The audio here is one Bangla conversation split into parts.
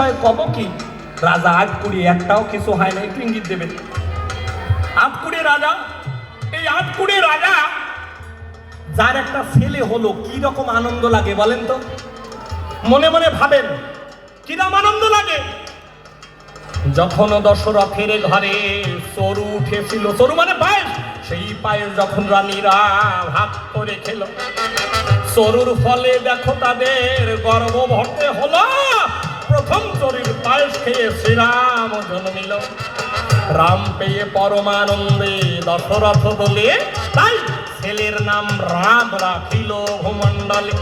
বিষয়ে কব কি? রাজা আটকুড়ি, একটাও কিছু হয় না একটু ইঙ্গিত দেবেন। আটকুড়ি রাজা, এই আটকুড়ি রাজা, যার একটা ছেলে হলো, কি রকম আনন্দ লাগে বলেন তো? মনে মনে ভাবেন কিরম আনন্দ লাগে? যখন দশরথের ঘরে সরু উঠেছিল। সরু মানে পায়েস? সেই পায়েস যখন রানীরা ভাগ করে খেলো। সরুর ফলে দেখো তাদের গর্ব ভরতে হলো। প্রথম চরির পায়েস খেয়ে শ্রীরাম জন্মিল। রাম পেয়ে পরমানন্দে দশরথ বলে তাই ছেলের নাম রাম রাখিল ভূমণ্ডলে।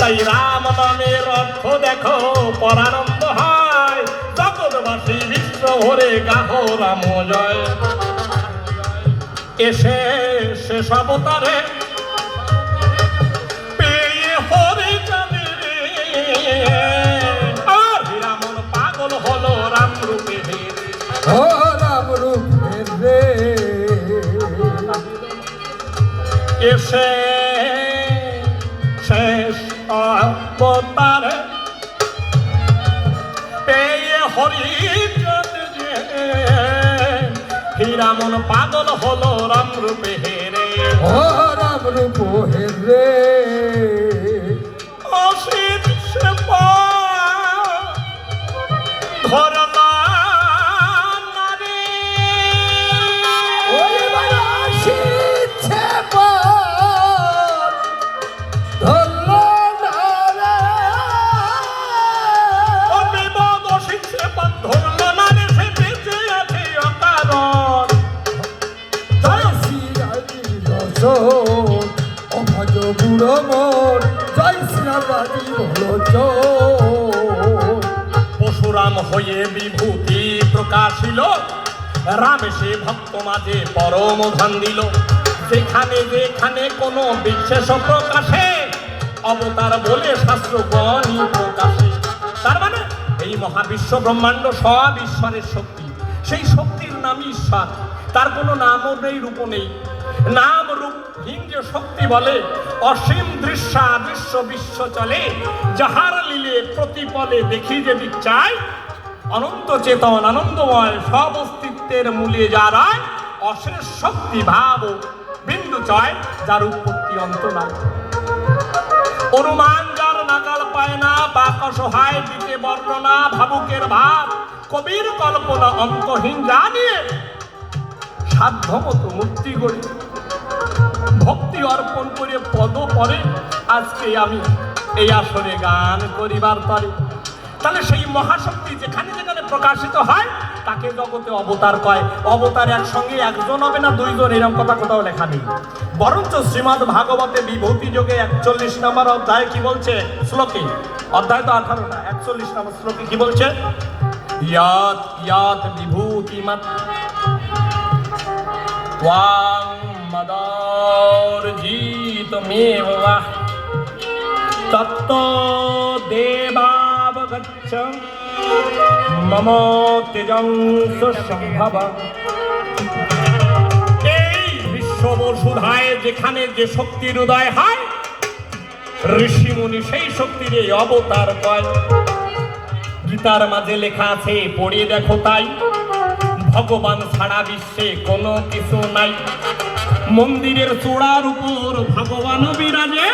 তাই রাম নামের অর্থ দেখো, পরানন্দ হয়, জগৎবাসী বিশ্ব ভরে গাহ রাম জয় এসে শেষ অবতারে পেয়ে হরে চাঁদে এসে শেষ অবতারে পেয়ে হরি হীরামন পাগল হলো রাম রূপে হেরে। ও রাম রূপের রে অসিত সে ধরলা অভজ বুড়ো মোর জয় শ্রী রাজি বলো চোর। পশুরাম হয়ে বিভূতি প্রকাশিল রাম সে ভক্ত মাঝে পরম ধান দিল যেখানে যেখানে কোনো বিশেষ প্রকাশে, অবতার বলে শাস্ত্রগণই প্রকাশে তার মানে মহাবিশ্ব ব্রহ্মাণ্ড সব ঈশ্বরের শক্তি। সেই শক্তির নাম ঈশ্বর। তার কোনো নামও নেই রূপ নেই। নাম রূপ হীন যে শক্তি বলে, অসীম দৃশ্যা দৃশ্য বিশ্ব চলে, যাহার লীলে প্রতিপলে দেখি যদি চাই অনন্ত চেতন, আনন্দময়, সব অস্তিত্বের মূলে যারা অশেষ শক্তি, ভাব বিন্দু চয়, যার উৎপত্তি অন্ত নাই অনুমান যার নাগাল পায় না অসহায় দিতে বর্ণনা ভাবুকের ভাব, কবির কল্পনা অন্তহীন জানিয়ে সাধ্য মতো মুক্তি করি ভক্তি অর্পণ করে পদ পরে আজকে আমি এই আসরে গান করিবার তরে। তাহলে সেই মহাশক্তি যেখানে যেখানে প্রকাশিত হয়, তাকে জগতে অবতার কয়। অবতার একসঙ্গে একজন হবে না দুইজন এরকম কথা কোথাও লেখা নেই। বরঞ্চ শ্রীমদ ভাগবতে বিভূতি যোগে একচল্লিশ নম্বর অধ্যায় কি বলছে? শ্লোকে অধ্যায় তো আঠারো না, একচল্লিশ নম্বর শ্লোকে কি বলছে? ইয়াত ইয়াত বিভূতিমত ত্বাং মদার্জিতমেব বাহ তত্ত দেবাবগচ্ছ মম তেজং সম্ভব এই বিশ্ব বসুধায় যেখানে যে শক্তির উদয় হয় ঋষিমুনি সেই শক্তির এই অবতার কয়। গীতার মাঝে লেখা আছে, পড়িয়ে দেখো তাই। ভগবান ছাড়া বিশ্বে কোনো কিছু নাই। মন্দিরের চূড়ার উপর ভগবান বিরাজে।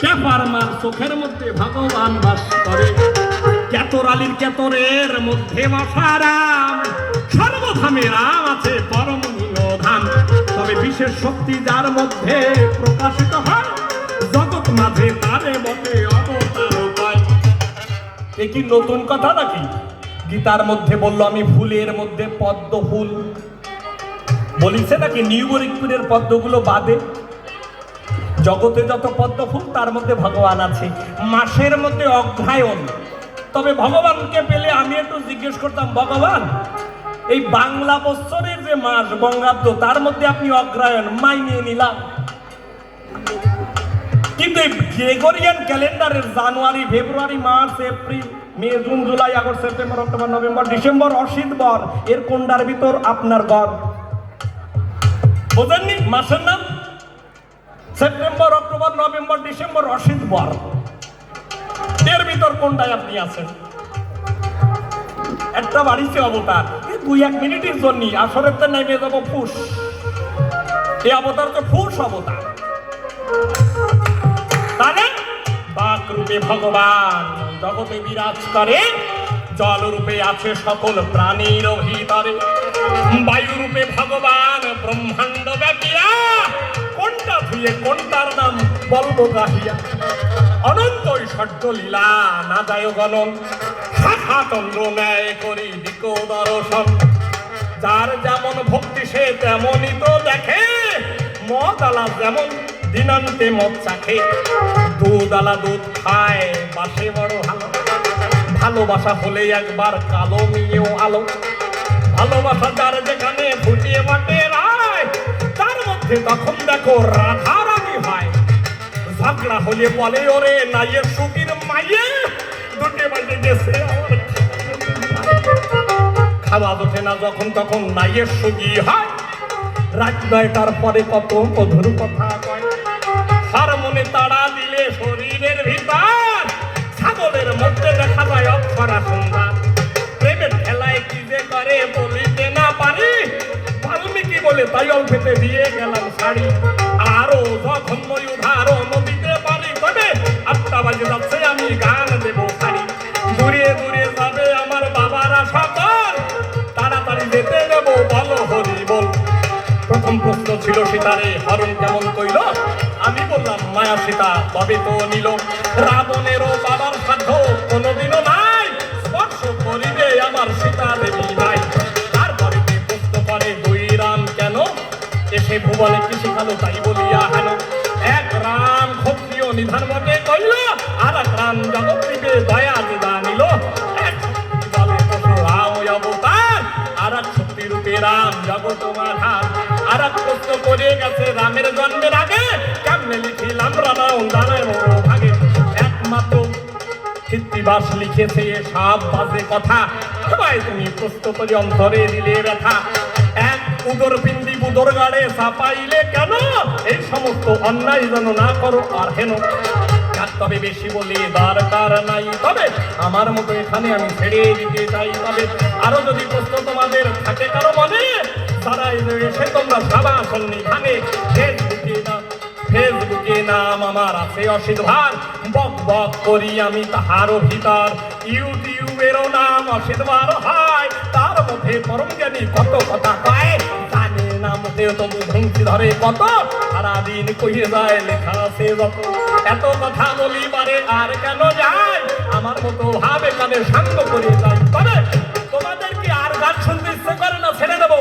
পেপার মার চোখের মধ্যে ভগবান বাস করে। কেতরালির কেতরের মধ্যে মশারাম। সর্বধামে রাম আছে পরম ধাম। তবে বিশেষ শক্তি যার মধ্যে প্রকাশিত হয় মাঝে কি নতুন কথা নাকি? গীতার মধ্যে বলল, আমি ফুলের মধ্যে পদ্ম ফুল। বলিছে নাকি, নিউ গরিবপুরের পদ্মগুলো বাদে। জগতে যত পদ্ম ফুল, তার মধ্যে ভগবান আছে। মাসের মধ্যে অগ্রায়ণ তবে ভগবানকে পেলে আমি একটু জিজ্ঞেস করতাম, ভগবান, এই বাংলা বৎসরের যে মাস বঙ্গাব্দ, তার মধ্যে আপনি অগ্রায়ণ মাইনে নিলাম। কিন্তু এই গ্রেগরিয়ান ক্যালেন্ডারের January, February, March, April, May, June, July, August, September, October, November, December অশীত বর। এর কোনটার ভিতর আপনার গড় বোঝেননি? মাসের নাম? সেপ্টেম্বর, অক্টোবর, নভেম্বর, ডিসেম্বর অশীত বর। এর ভিতর কোনটায় আপনি আছেন? একটা বাড়িতে অবতার। দুই এক মিনিটের জন্য আসরের তো নেমে যাব ফুস। এই অবতার তো ফুস অবতার। তাহলে বাক রূপে ভগবান জগতে বিরাজ করে জল রূপে আছে সকল প্রাণীর ভিতরে। বায়ু রূপে ভগবান ব্রহ্মাণ্ড ব্যাপিয়া কোনটা ধুয়ে কোনটার নাম বলব গাহিয়া? অনন্ত ঐশ্বর্য লীলা না যায় গণন শাখা চন্দ্র ন্যায় করি দিক দর্শন। যার যেমন ভক্তি সে তেমনই তো দেখে। মদ যেমন দিনান্তে মদ চাখে। দুধ আলা দুধ খায়, বাসে বড় ভালো ভালোবাসা হলে একবার কালো মিয়েও আলো। ভালোবাসা যার যেখানে ফুটিয়ে বাটে রায়, তার মধ্যে তখন দেখো রাধারানি হয় ঝগড়া হলে বলে, ওরে নাইয়ের সুখীর মাইয়ে, দুটে বাজে গেছে খাওয়া। ওঠে না যখন, তখন নাইয়ের সুগি হয়। রাত নয়টার পরে কত মধুর কথা। মনে তাড়া দিলে শরীরের ভিতর। ছাগলের মধ্যে দেখা যায় অক্ষরা সুন্দর প্রেমের খেলায় কি যে করে বলিতে না পারি। বাল্মীকি বলে, তাই অল্পেতে দিয়ে গেলাম শাড়ি। আরও যখন উধারো নদীতে পারি তবে আটটা বাজে যাচ্ছে, আমি গান দেবো শাড়ি। দূরে দূরে যাবে আমার বাবারা সকল তাড়াতাড়ি যেতে দেবো বলো হরি বল। প্রথম প্রশ্ন ছিল সীতারে হরণ কেমন কইল? আমি বললাম, মায়া সীতা তবে তো নিল। রাবণেরও বাবার সাধ্য কোনোদিনও নাই। স্পর্শ করিবে আমার সীতা দেবী নাই। তারপরে কে প্রশ্ন করে দুই রাম কেন এসে ভুবনে কি শিখালো তাই বলিয়া হেন। এক রাম ক্ষত্রিয় নিধান বটে কইল আর এক রাম জগৎ দয়া দিদা নিল। রাম অবতার। আর এক জগত মাধার। আর এক প্রশ্ন করে গেছে রামের জন্মের আগে কৃত্তিবাস লিখেছে সব বাজে কথা। সবাই তুমি করে অন্তরে দিলে ব্যথা। এক উদর পিন্দি বুদর গাড়ে চাপাইলে কেন? এই সমস্ত অন্যায় যেন না করো আর হেন। তবে বেশি বলি দরকার নাই। তবে আমার মতো এখানে আমি ছেড়ে দিতে চাই। তবে আরও যদি প্রশ্ন তোমাদের থাকে কারও মনে তারা এসে তোমরা সাবা সন্নিধানে ফেসবুকে না ফেসবুকে নাম আমার আছে অসিত ভার বক করি আমি তাহারও ভিতর ইউটিউবেরও নাম অসেদবার হয়। তার মধ্যে পরম জ্ঞানী কত কথা কয়? জানে না মতেও তবু ভেঙচি ধরে কত? সারাদিন কহিয়ে যায় লেখা সে যত। এত কথা বলি পারে আর কেন যায়? আমার মতো ভাবে কানে সাঙ্গ করে যায় তবে তোমাদের কি আর গান শুনতে ইচ্ছে করে না? ছেড়ে দেবো।